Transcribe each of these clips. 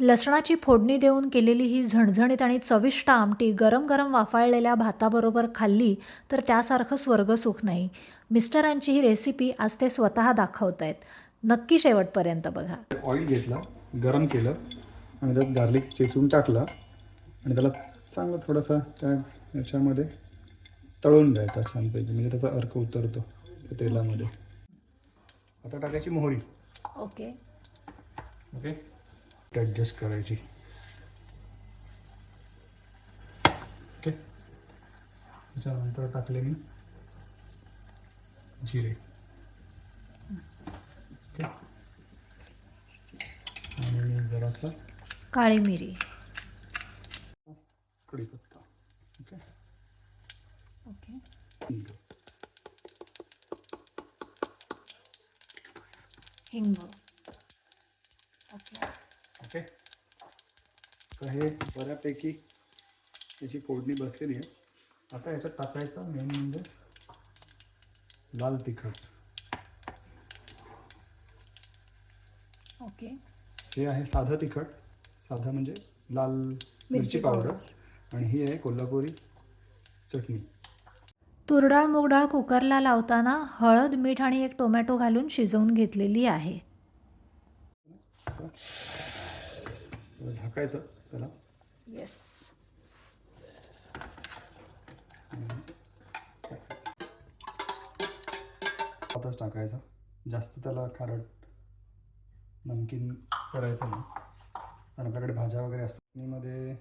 लसणाची फोडणी देऊन केलेली ही झणझणीत आणि चविष्ट आमटी गरम गरम वाफाळलेल्या भाताबरोबर खाल्ली तर त्यासारखं स्वर्गसुख नाही. मिस्टरांची ही रेसिपी आज ते स्वतः दाखवत आहेत. नक्की शेवटपर्यंत बघा. ऑइल घेतलं गरम केलं आणि त्यात गार्लिक चेचून टाकलं आणि त्याला चांगलं थोडंसं त्या याच्यामध्ये तळून द्यायचा छानपैकी म्हणजे त्याचा अर्क उतरतो त्या तेलामध्ये. आता टाकायची मोहरी. ओके ओके ॲडजस्ट करायची. ओके त्याच्यानंतर टाकले मी जिरे. ओके आणि मी जरासा काळी मिरी. कढीपत्ता ओके ओके हिंग. हिंग. Okay okay? तर हे बऱ्यापैकी याची फोडणी बसलेली आहे. आता याच्यात टाकायचं मेन म्हणजे लाल तिखट. ओके. हे आहे साधं तिखट. साधं म्हणजे लाल मिरची पावडर. आणि ही आहे कोल्हापुरी चटणी. तुरडाळ मुगडाळ कुकरला लावताना हळद मीठ आणि एक टोमॅटो घालून शिजवून घेतलेली आहे. झाकायचं त्याला. येस आताच टाकायचं. जास्त त्याला खारट नमकीन करायचं नाही. कारण आपल्याकडे भाज्या वगैरे असतात. मध्ये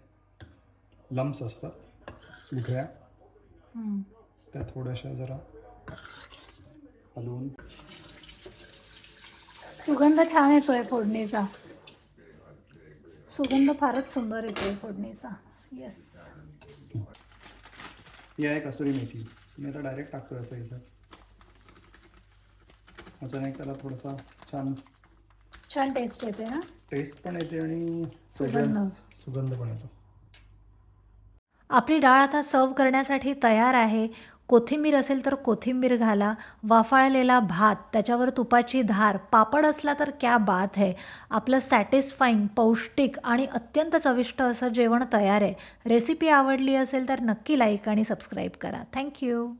लम्स असतात. उठ्या. त्या थोड्याशा जरा हलवून. सुगंध छान येतोय फोडणीचा. सुगंध फारच सुंदर येतोय फोडणीचा. येस ही आहे कसुरी मेथी. मी आता डायरेक्ट टाकतो असं इथं. अचानक त्याला थोडासा छान छान टेस्ट येते ना? टेस्ट पण येते आणि सुगंध. सुगंध पण येतो. आपली डाळ आता सर्व करण्यासाठी तयार आहे. कोथिंबीर असेल तर कोथिंबीर घाला वाफाळलेला भात त्याच्यावर तुपाची धार पापड असला तर क्या बात है. आपलं सॅटिस्फाईंग पौष्टिक आणि अत्यंत चविष्ट असं जेवण तयार आहे. रेसिपी आवडली असेल तर नक्की लाईक आणि सबस्क्राईब करा. थँक्यू